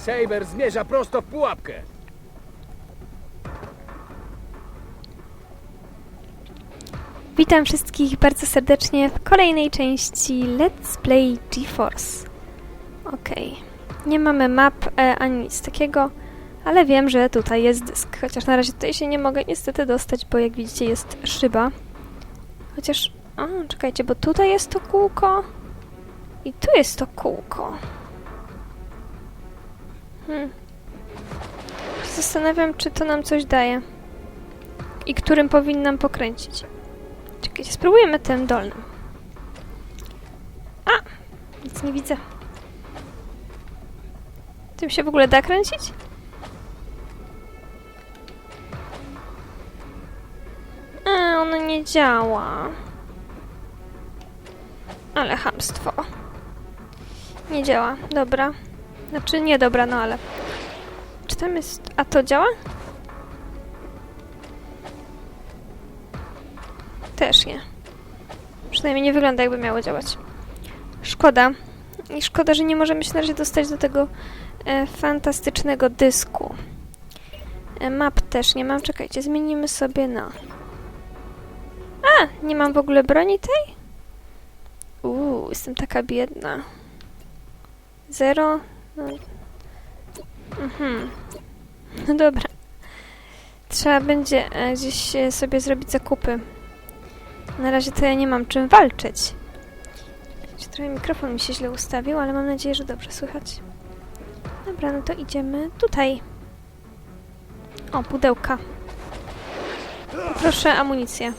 Saber zmierza prosto w pułapkę. Witam wszystkich bardzo serdecznie w kolejnej części Let's Play GeForce. Okej, nie mamy map e, ani nic takiego, ale wiem, że tutaj jest dysk. Chociaż na razie tutaj się nie mogę niestety dostać, bo jak widzicie jest szyba. Chociaż, o, czekajcie, bo tutaj jest to kółko i tu jest to kółko. Hmm. Zastanawiam, czy to nam coś daje. I którym powinnam pokręcić. Czekajcie, spróbujemy tym dolnym. A! Nic nie widzę. Tym się w ogóle da kręcić? A, ono nie działa. Ale chamstwo. Nie działa, dobra. Znaczy nie dobra, no ale... Czy tam jest... A to działa? Też nie. Przynajmniej nie wygląda jakby miało działać. Szkoda. I szkoda, że nie możemy się na razie dostać do tego e, fantastycznego dysku. E, map też nie mam. Czekajcie, zmienimy sobie na... A! Nie mam w ogóle broni tej? Uuu, jestem taka biedna. Zero? No. Mhm. No dobra. Trzeba będzie e, gdzieś sobie zrobić zakupy. Na razie to ja nie mam czym walczyć. Trochę mikrofon mi się źle ustawił, ale mam nadzieję, że dobrze słychać. Dobra, no to idziemy tutaj. O, pudełka. Proszę amunicję.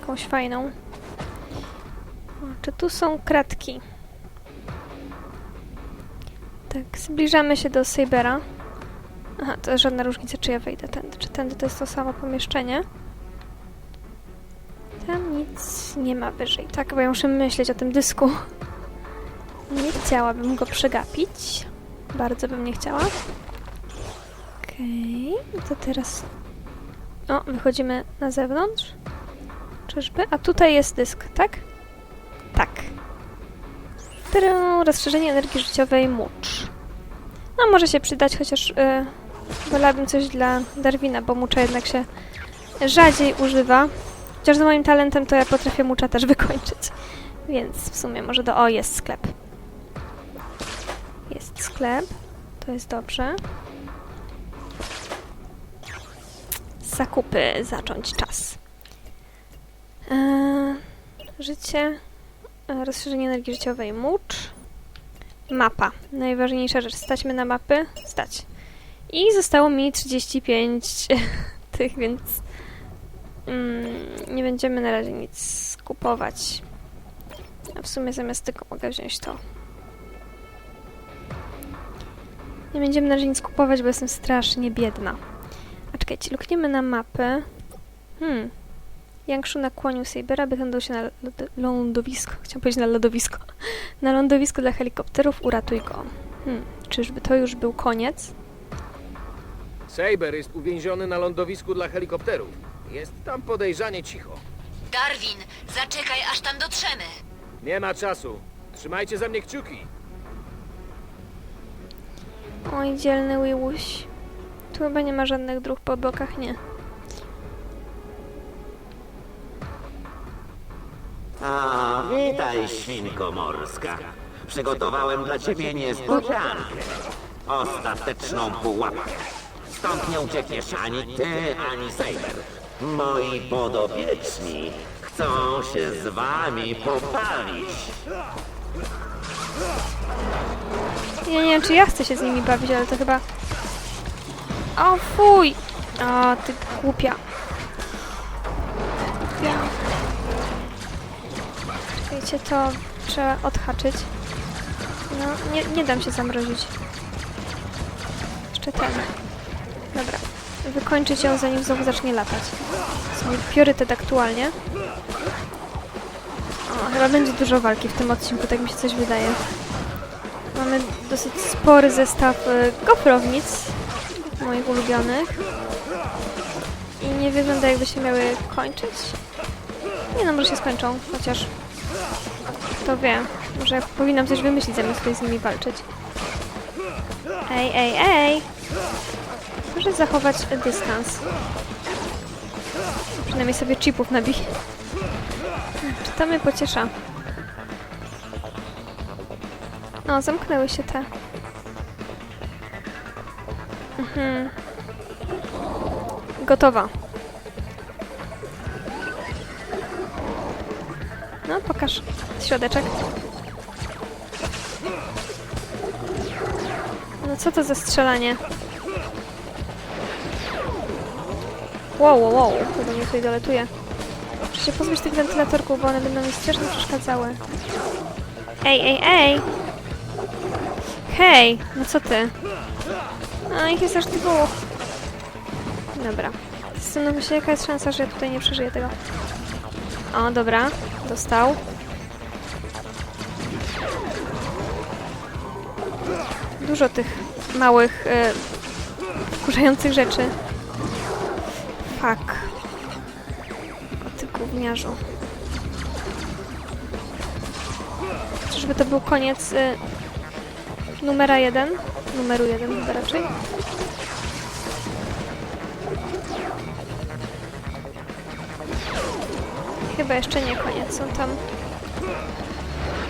Jakąś fajną. O, czy tu są kratki? Tak, zbliżamy się do Sabera. Aha, to jest żadna różnica, czy ja wejdę tędy, czy tędy to jest to samo pomieszczenie. Tam nic nie ma wyżej. Tak, bo ja muszę myśleć o tym dysku. Nie chciałabym go przegapić. Bardzo bym nie chciała. Okej, okay, to teraz... O, wychodzimy na zewnątrz. Czyżby? A tutaj jest dysk, tak? Tak. Tadam, rozszerzenie energii życiowej mucz. No, może się przydać, chociaż yy, wolałabym coś dla Darwina, bo mucza jednak się rzadziej używa. Chociaż z moim talentem to ja potrafię mucza też wykończyć. Więc w sumie może do... O, jest sklep. Jest sklep. To jest dobrze. Zakupy. Zacząć czas. Eee, życie. Eee, rozszerzenie energii życiowej. Mucz. Mapa. Najważniejsza rzecz. Staćmy na mapy. Stać. I zostało mi 35 tych, więc... Mm, nie będziemy na razie nic kupować. A w sumie zamiast tego mogę wziąć to. Nie będziemy na razie nic kupować, bo jestem strasznie biedna. A czekajcie, lukniemy na mapę. Hmm. Jangszu nakłonił Sabera, by ten się na lądowisko. Chciałam powiedzieć na lodowisko. Na lądowisko dla helikopterów, uratuj go. Hmm. Czyżby to już był koniec? Saber jest uwięziony na lądowisku dla helikopterów. Jest tam podejrzanie cicho. Darwin, zaczekaj aż tam dotrzemy. Nie ma czasu. Trzymajcie za mnie kciuki. Oj, dzielny Wiłuś. Tu chyba nie ma żadnych dróg po bokach, nie. A, witaj, świnko morska. Przygotowałem dla ciebie niespodziankę. Ostateczną pułapkę. Stąd nie uciekniesz ani ty, ani Saber. Moi podopieczni chcą się z wami pobawić. Ja nie wiem, czy ja chcę się z nimi bawić, ale to chyba... O, fuj! O, ty głupia. Czekajcie, to trzeba odhaczyć. No, nie, nie dam się zamrozić. Jeszcze ten. Dobra. Wykończyć ją, zanim znowu zacznie latać. Mój priorytet aktualnie. O, chyba będzie dużo walki w tym odcinku, tak mi się coś wydaje. Mamy dosyć spory zestaw y, gofrownic, moich ulubionych. I nie wygląda jakby się miały kończyć. Nie no, może się skończą, chociaż kto wie. Może powinnam coś wymyślić zamiast tutaj z nimi walczyć. Ej, ej, ej! Proszę zachować dystans. Przynajmniej sobie chipów nabij. Czy to mnie pociesza? O, zamknęły się te. Mhm. Gotowa. No, pokaż środeczek. No co to za strzelanie? Wow, wow, wow. Chyba mnie tutaj doletuje. Muszę się pozbyć tych wentylatorków, bo one będą mi strasznie przeszkadzały. Ej, ej, ej! Hej! No co ty? A, ich jest aż dwóch. Dobra. Zastanówmy się, jaka jest szansa, że ja tutaj nie przeżyję tego. O, dobra. Dostał. Dużo tych małych, e, wkurzających rzeczy. Fuck. O ty gówniarzu. Czyżby to był koniec y, numera jeden? Numeru jeden chyba raczej. Chyba jeszcze nie koniec. On tam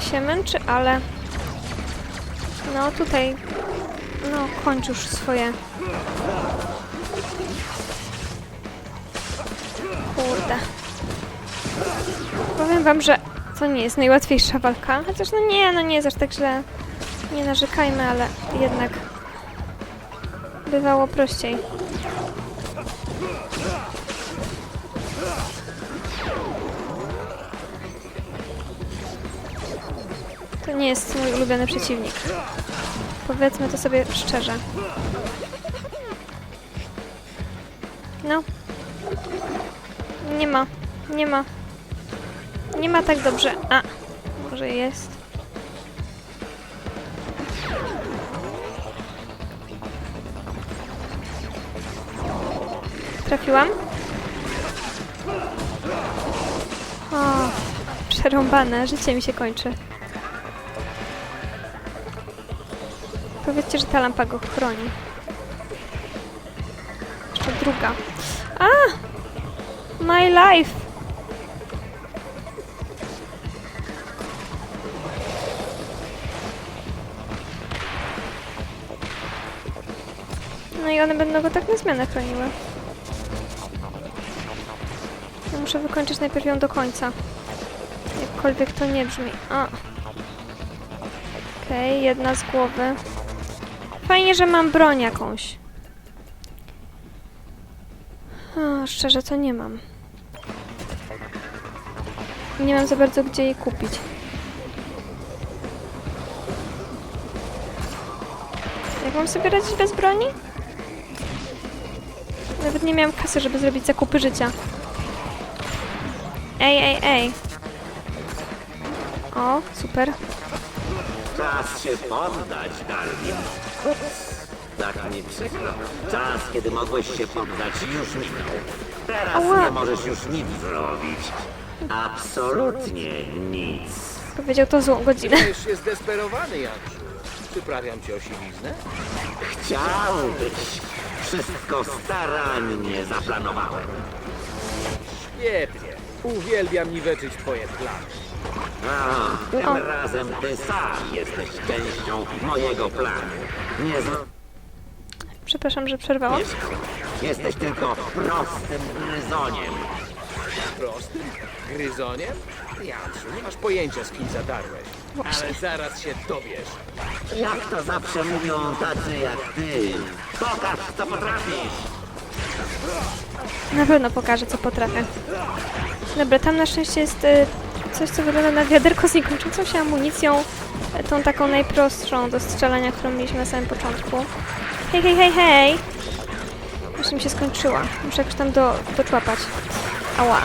się męczy, ale no tutaj no kończ już swoje Kurde. Powiem wam, że to nie jest najłatwiejsza walka. Chociaż no nie, no nie jest aż tak źle. Nie narzekajmy, ale jednak bywało prościej. To nie jest mój ulubiony przeciwnik. Powiedzmy to sobie szczerze. No, nie ma. Nie ma. Nie ma tak dobrze. A, może jest. Trafiłam? O, przerąbane. Życie mi się kończy. Powiedzcie, że ta lampa go chroni. Jeszcze druga. A! My life! No i one będą go tak na zmianę chroniły. Ja muszę wykończyć najpierw ją do końca. Jakkolwiek to nie brzmi. A. Okej, jedna z głowy. Fajnie, że mam broń jakąś. O, szczerze to nie mam. Nie mam za bardzo gdzie jej kupić. Jak mam sobie radzić bez broni? Nawet nie miałam kasy, żeby zrobić zakupy życia. Ej, ej, ej. O, super. Czas się poddać, Darwin. Tak mi przykro. Czas, kiedy mogłeś się poddać, już minął. Teraz Ała. nie możesz już nic zrobić. Absolutnie nic. Powiedział to złą godzinę. Wydajesz się zdesperowany, Januszu. Przyprawiam cię o siwiznę? Chciałbyś. Wszystko starannie zaplanowałem. Świetnie. Uwielbiam niweczyć twoje plany. A, tym O. razem ty sam jesteś częścią mojego planu. Nie z... Przepraszam, że przerwałam. Jesteś tylko prostym gryzoniem. Prostym? Gryzoniem? Januszu, nie masz pojęcia, z kim zadarłeś. Ale zaraz się dowiesz. Jak to zawsze mówią tacy jak ty. Pokaż, co potrafisz. Na pewno pokażę, co potrafię. Dobra, tam na szczęście jest y, coś, co wygląda na wiaderko z niekończącą się amunicją. Tą taką najprostszą do strzelania, którą mieliśmy na samym początku. Hej, hej, hej, hej! Już mi się skończyła. Muszę jakoś tam do, doczłapać. Ała.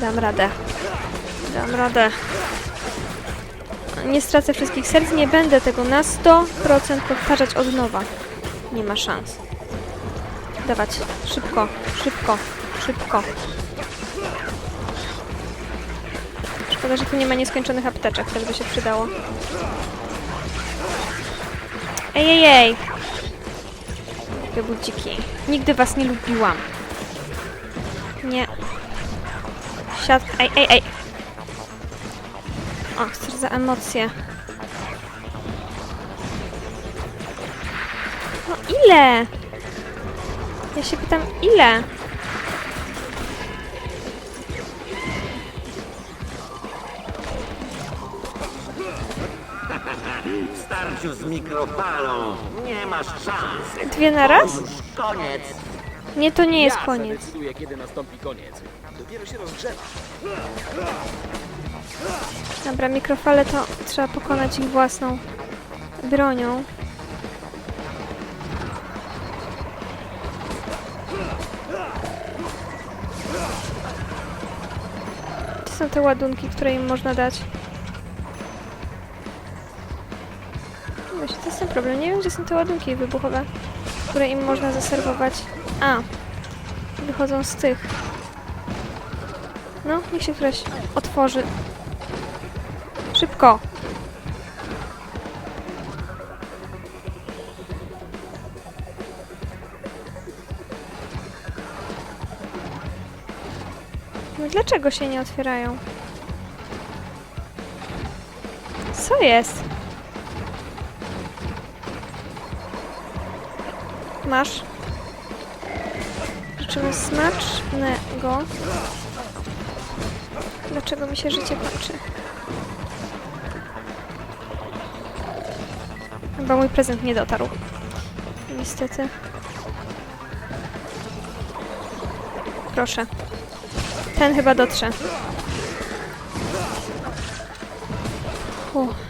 Dam radę. Dam radę. Nie stracę wszystkich serc, nie będę tego na 100% powtarzać od nowa. Nie ma szans. Dawać. Szybko, szybko, szybko. Szkoda, że tu nie ma nieskończonych apteczek, też by się przydało. Ej, ej, ej! Wy budziki. Nigdy was nie lubiłam. Nie. Siad... Ej, ej, ej! O, chcesz za emocje. No ile? Ja się pytam, ile? W starciu z mikrofalą nie masz szans. Dwie na raz? Już koniec. Nie, to nie jest ja koniec. zadecyduję, kiedy nastąpi koniec. Dopiero się rozgrzewa. Dobra, mikrofale to trzeba pokonać ich własną bronią. Gdzie są te ładunki, które im można dać? Właśnie to jest ten problem. Nie wiem, gdzie są te ładunki wybuchowe, które im można zaserwować. A, wychodzą z tych. No, niech się któraś otworzy. Szybko! No dlaczego się nie otwierają? Co jest? Masz. Życzymy smacznego. Dlaczego mi się życie kończy? Chyba mój prezent nie dotarł. Niestety. Proszę. Ten chyba dotrze. Uff.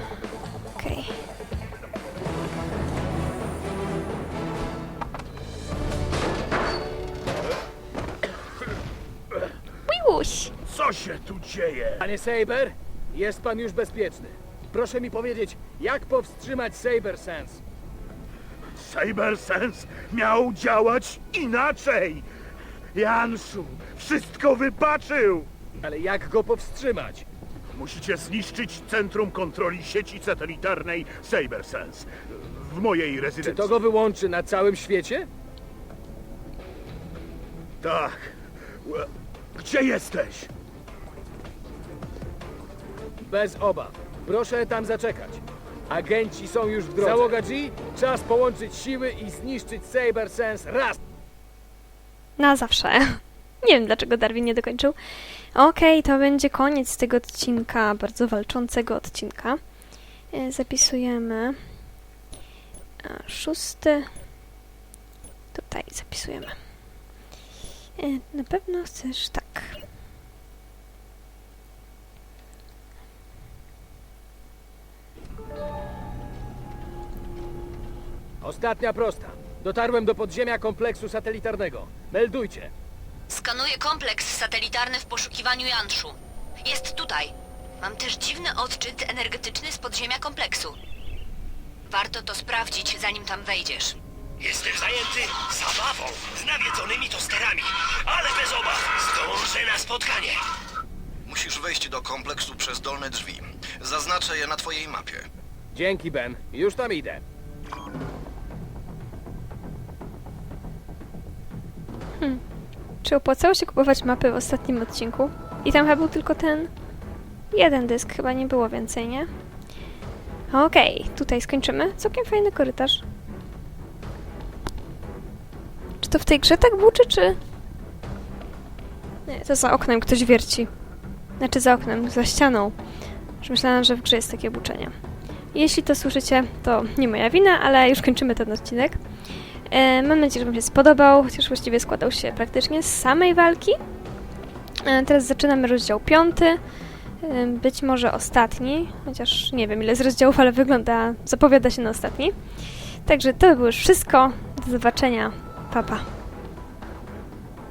Dzieje? Panie Saber, jest pan już bezpieczny. Proszę mi powiedzieć, jak powstrzymać Saber Sense? Cybersense miał działać inaczej. Janszu, wszystko wybaczył. Ale jak go powstrzymać? Musicie zniszczyć centrum kontroli sieci satelitarnej Cybersense w mojej Czy rezydencji. to go wyłączy na całym świecie? Tak. Gdzie jesteś? Bez obaw. Proszę tam zaczekać. Agenci są już w drodze. Załoga G, czas połączyć siły i zniszczyć Saber Sense raz. Na zawsze. Nie wiem, dlaczego Darwin nie dokończył. Okej, to będzie koniec tego odcinka, bardzo walczącego odcinka. E, Zapisujemy. Szósty. Tutaj zapisujemy. E, Na pewno chcesz tak. Ostatnia prosta. Dotarłem do podziemia kompleksu satelitarnego. Meldujcie. Skanuję kompleks satelitarny w poszukiwaniu Janszu. Jest tutaj. Mam też dziwny odczyt energetyczny z podziemia kompleksu. Warto to sprawdzić, zanim tam wejdziesz. Jestem zajęty zabawą z nawiedzonymi tosterami, ale bez obaw zdążę na spotkanie. Musisz wejść do kompleksu przez dolne drzwi. Zaznaczę je na twojej mapie. Dzięki, Ben. Już tam idę. Czy opłacało się kupować mapy w ostatnim odcinku? I tam chyba był tylko ten jeden dysk, chyba nie było więcej, nie? Okej, tutaj skończymy. Całkiem fajny korytarz. Czy to w tej grze tak buczy, czy... Nie, to za oknem ktoś wierci. Znaczy za oknem, za ścianą. Już myślałam, że w grze jest takie buczenie. Jeśli to słyszycie, to nie moja wina, ale już kończymy ten odcinek. E, mam nadzieję, że Wam się spodobał, chociaż właściwie składał się praktycznie z samej walki. E, teraz zaczynamy rozdział piąty, e, być może ostatni, chociaż nie wiem ile z rozdziałów, ale wygląda, zapowiada się na ostatni. Także to by było już wszystko. Do zobaczenia. Pa, pa.